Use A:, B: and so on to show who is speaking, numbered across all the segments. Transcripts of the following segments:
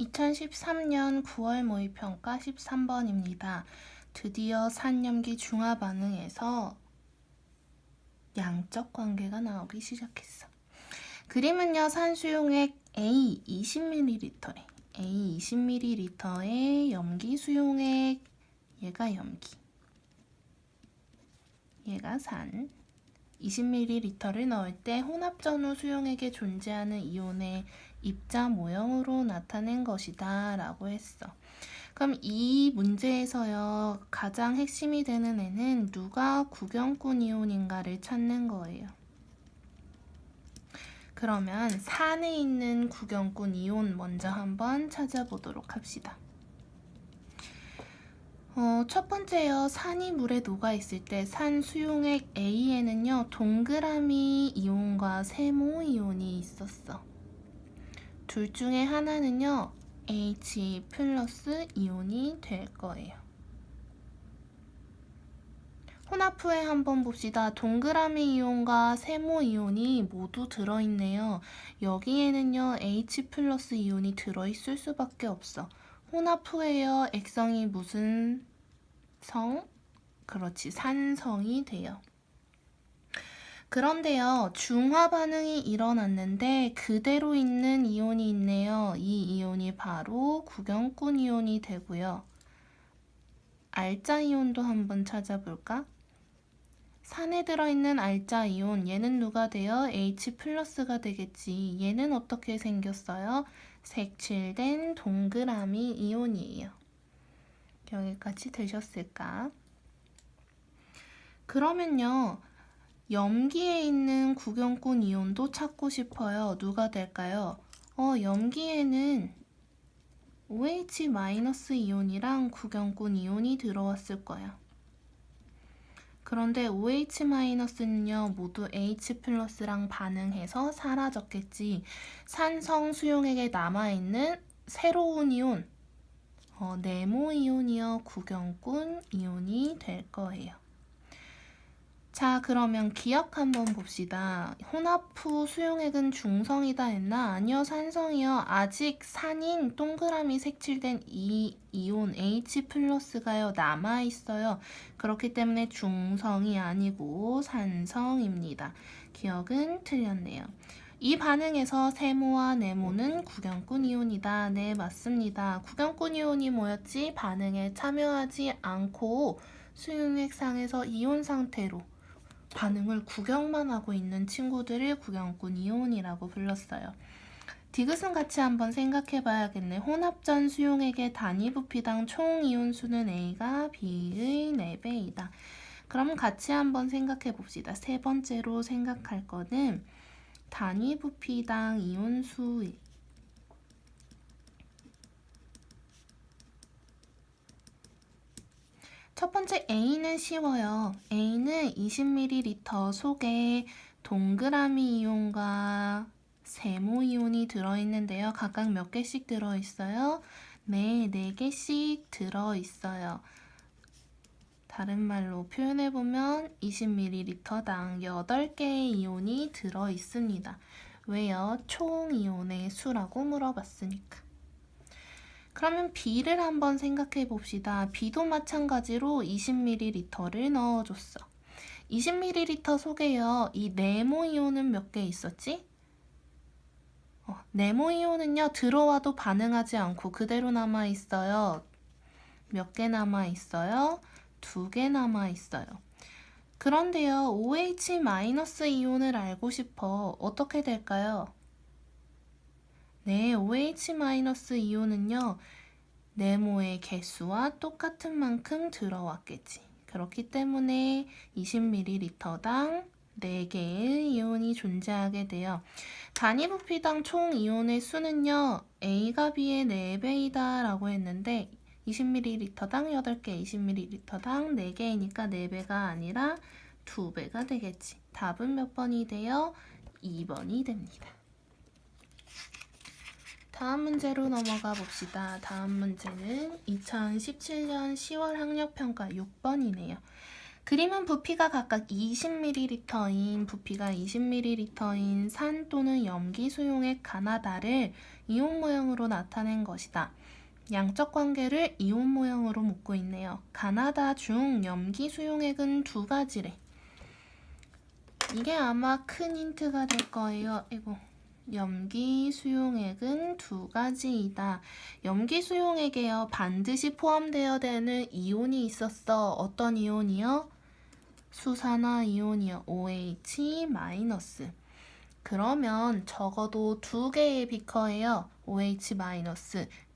A: 2013년 9월 모의평가 13번입니다. 드디어 산염기 중화 반응에서 양적 관계가 나오기 시작했어. 그림은요, 산수용액 A 20ml래. A 20ml의 염기 수용액, 얘가 염기, 얘가 산. 20ml를 넣을 때 혼합 전후 수용액에 존재하는 이온의 입자 모형으로 나타낸 것이다 라고 했어. 그럼 이 문제에서요 가장 핵심이 되는 애는 누가 구경꾼 이온인가를 찾는 거예요. 그러면 산에 있는 구경꾼 이온 먼저 한번 찾아보도록 합시다. 어, 첫 번째요. 산이 물에 녹아 있을 때 산 수용액 A에는요, 동그라미 이온과 세모 이온이 있었어. 둘 중에 하나는요, H 플러스 이온이 될 거예요. 혼합 후에 한번 봅시다. 동그라미 이온과 세모 이온이 모두 들어있네요. 여기에는요, H 플러스 이온이 들어있을 수밖에 없어. 혼합 후에요, 액성이 무슨 성? 그렇지, 산성이 돼요. 그런데요, 중화 반응이 일어났는데 그대로 있는 이온이 있네요. 이 이온이 바로 구경꾼 이온이 되고요. 알짜 이온도 한번 찾아볼까? 산에 들어있는 알짜 이온, 얘는 누가 돼요? H 플러스가 되겠지. 얘는 어떻게 생겼어요? 색칠된 동그라미 이온이에요. 여기까지 되셨을까? 그러면요, 염기에 있는 구경꾼 이온도 찾고 싶어요. 누가 될까요? 어, 염기에는 OH- 이온이랑 구경꾼 이온이 들어왔을 거야. 그런데 OH-는요, 모두 H 플러스랑 반응해서 사라졌겠지. 산성 수용액에 남아있는 새로운 이온, 어, 네모 이온이요, 구경꾼 이온이 될 거예요. 자, 그러면 기억 한번 봅시다. 혼합 후 수용액은 중성이다 했나? 아니요, 산성이요. 아직 산인 동그라미 색칠된 이 이온 H 플러스가요, 남아있어요. 그렇기 때문에 중성이 아니고 산성입니다. 기억은 틀렸네요. 이 반응에서 세모와 네모는 구경꾼 이온이다. 네, 맞습니다. 구경꾼 이온이 뭐였지? 반응에 참여하지 않고 수용액상에서 이온 상태로 반응을 구경만 하고 있는 친구들을 구경꾼 이온이라고 불렀어요. 디귿은 같이 한번 생각해 봐야겠네. 혼합전 수용액의 단위 부피당 총 이온 수는 A가 B의 4배이다. 그럼 같이 한번 생각해 봅시다. 세 번째로 생각할 거는 단위 부피당 이온 수 첫 번째 A는 쉬워요. A는 20ml 속에 동그라미 이온과 세모 이온이 들어있는데요. 각각 몇 개씩 들어있어요? 네, 4개씩 들어있어요. 다른 말로 표현해보면 20ml당 8개의 이온이 들어있습니다. 왜요? 총 이온의 수라고 물어봤으니까. 그러면 B를 한번 생각해 봅시다. B도 마찬가지로 20ml를 넣어줬어. 20ml 속에요. 이 네모 이온은 몇 개 있었지? 어, 네모 이온은요, 들어와도 반응하지 않고 그대로 남아 있어요. 몇 개 남아 있어요? 두 개 남아 있어요. 그런데요, OH- 이온을 알고 싶어. 어떻게 될까요? 네, OH- 이온은요, 네모의 개수와 똑같은 만큼 들어왔겠지. 그렇기 때문에 20ml당 4개의 이온이 존재하게 돼요. 단위 부피당 총 이온의 수는요, A가 B의 4배이다 라고 했는데 20ml당 8개, 20ml당 4개이니까 4배가 아니라 2배가 되겠지. 답은 몇 번이 돼요? 2번이 됩니다. 다음 문제로 넘어가 봅시다. 다음 문제는 2017년 10월 학력평가 6번이네요. 그림은 부피가 각각 20ml인 부피가 20ml인 산 또는 염기 수용액 가나다를 이온 모형으로 나타낸 것이다. 양적 관계를 이온 모형으로 묻고 있네요. 가나다 중 염기 수용액은 두 가지래. 이게 아마 큰 힌트가 될 거예요. 이거 염기 수용액은 두 가지이다. 염기 수용액에요. 반드시 포함되어야 되는 이온이 있었어. 어떤 이온이요? 수산화 이온이요. OH. 그러면 적어도 두 개의 비커에요. OH.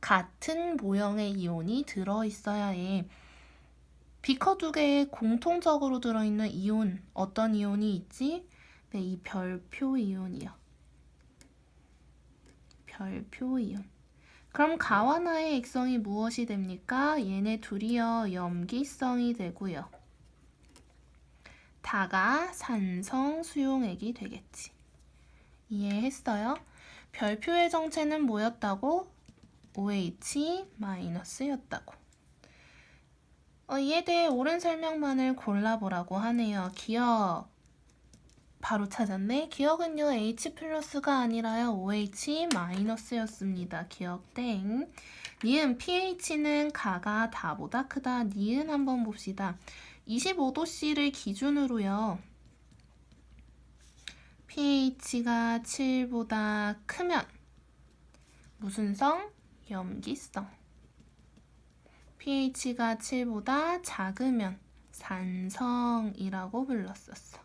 A: 같은 모형의 이온이 들어 있어야 해. 비커 두 개에 공통적으로 들어 있는 이온, 어떤 이온이 있지? 네, 이 별표 이온이요. 별표 이온. 그럼 가와 나의 액성이 무엇이 됩니까? 얘네 둘이요, 염기성이 되고요. 다가 산성 수용액이 되겠지. 이해했어요? 별표의 정체는 뭐였다고? OH-였다고. 어, 이에 대해 옳은 설명만을 골라보라고 하네요. 기억. 바로 찾았네. 기억은요, H 플러스가 아니라요, OH 마이너스였습니다. 기억 땡. 니은 pH는 가가 다보다 크다. 니은 한번 봅시다. 25도씨를 기준으로요. pH가 7보다 크면 무슨 성? 염기성. pH가 7보다 작으면 산성이라고 불렀었어.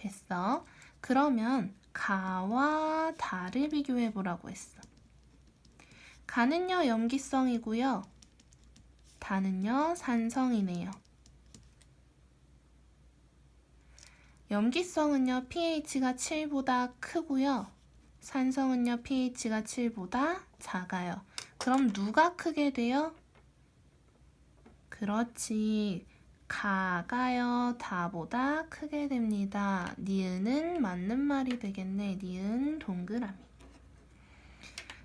A: 됐어. 그러면 가와 다를 비교해 보라고 했어. 가는요 염기성이고요. 다는요 산성이네요. 염기성은요 pH가 7보다 크고요. 산성은요 pH가 7보다 작아요. 그럼 누가 크게 돼요? 그렇지. 가가요 다보다 크게 됩니다. 니은은 맞는 말이 되겠네. 니은 동그라미.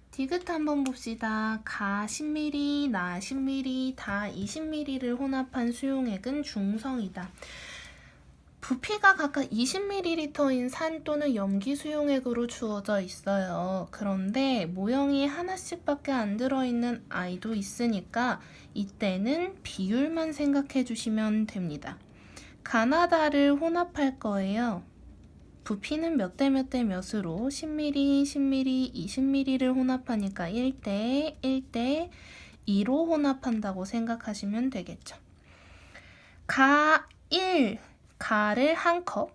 A: 디귿 한번 봅시다. 가 10ml, 나 10ml, 다 20ml를 혼합한 수용액은 중성이다. 부피가 각각 20ml인 산 또는 염기 수용액으로 주어져 있어요. 그런데 모형이 하나씩밖에 안 들어있는 아이도 있으니까 이때는 비율만 생각해 주시면 됩니다. 가나다를 혼합할 거예요. 부피는 몇 대 몇 대 몇으로 10ml, 10ml, 20ml를 혼합하니까 1대 1대 2로 혼합한다고 생각하시면 되겠죠. 가 1, 가를 한 컵,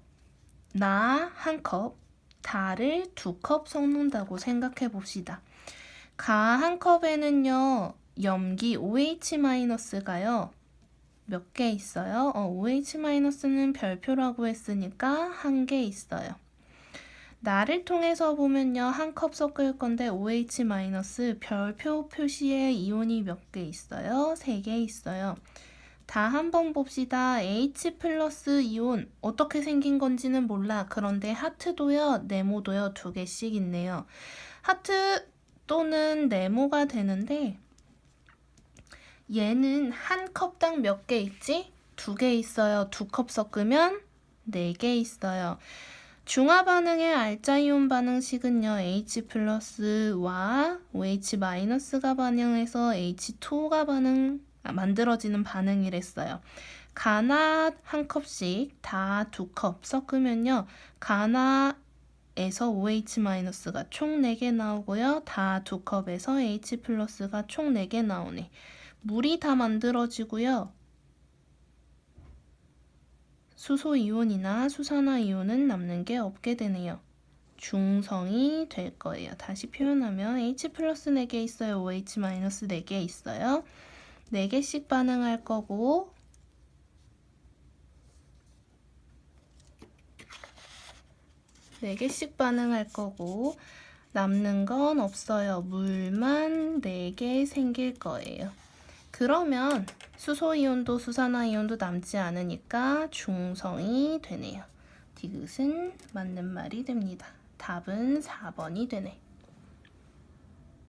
A: 나 한 컵, 다를 두 컵 섞는다고 생각해 봅시다. 가 한 컵에는요, 염기 OH-가요. 몇 개 있어요? 어, OH-는 별표라고 했으니까 한 개 있어요. 나를 통해서 보면요. 한 컵 섞을 건데 OH- 별표 표시에 이온이 몇 개 있어요? 세 개 있어요. 다 한번 봅시다. H 플러스 이온 어떻게 생긴 건지는 몰라. 그런데 하트도요, 네모도요 두 개씩 있네요. 하트 또는 네모가 되는데 얘는 한 컵당 몇 개 있지? 두 개 있어요. 두 컵 섞으면 네 개 있어요. 중화 반응의 알자 이온 반응식은요. H 플러스와 OH 마이너스가 반응해서 H2가 반응 아, 만들어지는 반응이랬어요. 가나 한 컵씩 다 두 컵 섞으면요. 가나에서 OH-가 총 4개 나오고요. 다 두 컵에서 H 플러스가 총 4개 나오네. 물이 다 만들어지고요. 수소 이온이나 수산화 이온은 남는 게 없게 되네요. 중성이 될 거예요. 다시 표현하면 H 플러스 4개 있어요. OH 마이너스 4개 있어요. 4개씩 반응할 거고 네 개씩 반응할 거고 남는 건 없어요. 물만 4개 생길 거예요. 그러면 수소이온도 수산화이온도 남지 않으니까 중성이 되네요. 디귿은 맞는 말이 됩니다. 답은 4번이 되네.